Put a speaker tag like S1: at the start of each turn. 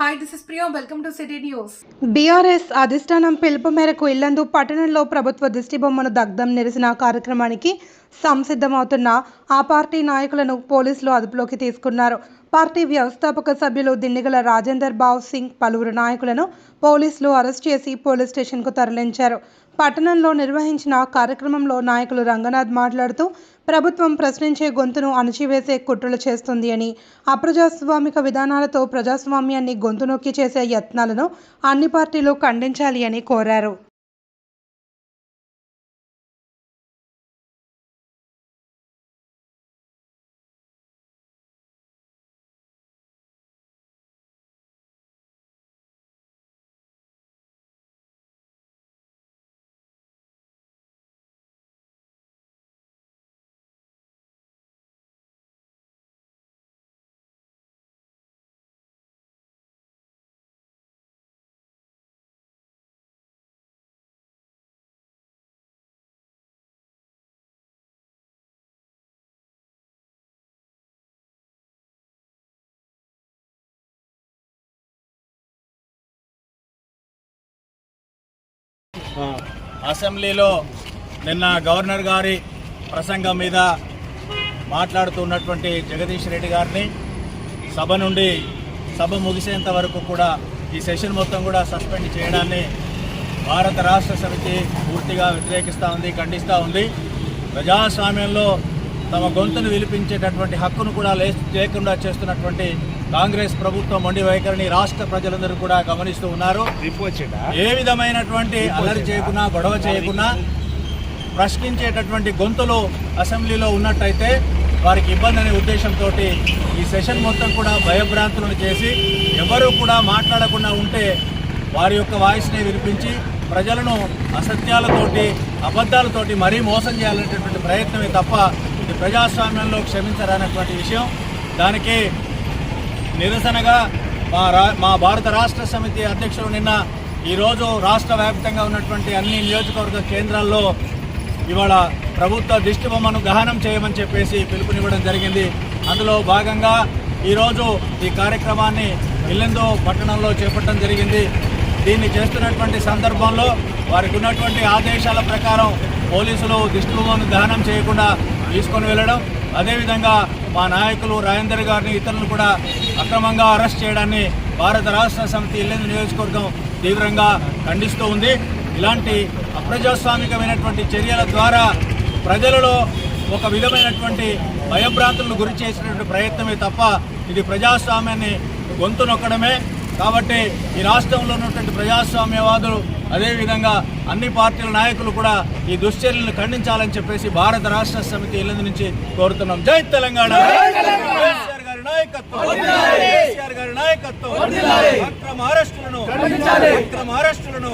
S1: Hi this is Priya. Welcome to city news
S2: BRS అధిష్టానం పిలుపు మేరకు ఇల్లందు పట్టణంలో ప్రభుత్వ దిష్టిబొమ్మను దగ్ధం నిరసన కార్యక్రమానికి సంసిద్ధమవుతున్న ఆ పార్టీ నాయకులను పోలీసులు అదుపులోకి తీసుకున్నారు. పార్టీ వ్యవస్థాపక సభ్యులు దిండిగల రాజేందర్ బావ్ సింగ్ పలువురు నాయకులను పోలీసులు అరెస్ట్ చేసి పోలీస్ స్టేషన్కు తరలించారు. పట్టణంలో నిర్వహించిన కార్యక్రమంలో నాయకులు రంగనాథ్ మాట్లాడుతూ ప్రభుత్వం ప్రశ్నించే గొంతును అణచివేసే కుట్రలు చేస్తుంది అని అప్రజాస్వామిక విధానాలతో ప్రజాస్వామ్యాన్ని గొంతు నొక్కి చేసే యత్నాలను అన్ని పార్టీలు ఖండించాలి అని కోరారు.
S3: అసెంబ్లీలో నిన్న గవర్నర్ గారి ప్రసంగం మీద మాట్లాడుతున్నటువంటి జగదీష్ రెడ్డి గారిని సభ నుండి సభ ముగిసేంత వరకు కూడా ఈ సెషన్ మొత్తం కూడా సస్పెండ్ చేయడాన్ని భారత రాష్ట్ర సమితి పూర్తిగా వ్యతిరేకిస్తూ ఉంది ఖండిస్తూ ఉంది. ప్రజాస్వామ్యంలో తమ గొంతును విలిపించేటటువంటి హక్కును కూడా లే లేకుండా చేస్తున్నటువంటి కాంగ్రెస్ ప్రభుత్వం మొండి వైఖరిని రాష్ట్ర ప్రజలందరూ కూడా గమనిస్తూ ఉన్నారు. ఏ విధమైనటువంటి అల్లరి చేయకున్నా గొడవ చేయకున్నా ప్రశ్నించేటటువంటి గొంతులు అసెంబ్లీలో ఉన్నట్టయితే వారికి ఇబ్బంది అనే ఉద్దేశంతో ఈ సెషన్ మొత్తం కూడా భయభ్రాంతులను చేసి ఎవరు కూడా మాట్లాడకుండా ఉంటే వారి యొక్క వాయిస్ని వినిపించి ప్రజలను అసత్యాలతోటి అబద్ధాలతోటి మరీ మోసం చేయాలనేటటువంటి ప్రయత్నమే తప్ప ఇది ప్రజాస్వామ్యంలో క్షమించరానటువంటి విషయం. దానికి నిరసనగా మా రా మా భారత రాష్ట్ర సమితి అధ్యక్షులు నిన్న ఈరోజు రాష్ట్ర వ్యాప్తంగా ఉన్నటువంటి అన్ని నియోజకవర్గ కేంద్రాల్లో ఇవాళ ప్రభుత్వ దిష్టి బొమ్మను దహనం చేయమని చెప్పేసి పిలుపునివ్వడం జరిగింది. అందులో భాగంగా ఈరోజు ఈ కార్యక్రమాన్ని ఇల్లెందో పట్టణంలో చేపట్టడం జరిగింది. దీన్ని చేస్తున్నటువంటి సందర్భంలో వారికి ఉన్నటువంటి ఆదేశాల ప్రకారం పోలీసులు దిష్టి బొమ్మను దహనం చేయకుండా తీసుకొని వెళ్ళడం అదేవిధంగా మా నాయకులు రాజేందర్ గారిని ఇతరులను కూడా అక్రమంగా అరెస్ట్ చేయడాన్ని భారత రాష్ట్ర సమితి ఇల్లెందు నియోజకవర్గం తీవ్రంగా ఖండిస్తూ ఉంది. ఇలాంటి అప్రజాస్వామికమైనటువంటి చర్యల ద్వారా ప్రజలలో ఒక విధమైనటువంటి భయభ్రాంతులను గురి చేసినటువంటి ప్రయత్నమే తప్ప ఇది ప్రజాస్వామ్యాన్ని గొంతు నొక్కడమే. కాబట్టి ఈ రాష్ట్రంలో ఉన్నటువంటి ప్రజాస్వామ్యవాదులు అదేవిధంగా అన్ని పార్టీల నాయకులు కూడా ఈ దుశ్చర్యలను ఖండించాలని చెప్పేసి భారత రాష్ట్ర సమితి ఇల్లందు నుంచి కోరుతున్నాం. జై తెలంగాణ. గారి నాయకత్వం. గారి నాయకత్వం. అక్రమ అరెస్టులను. అక్రమ అరెస్టులను.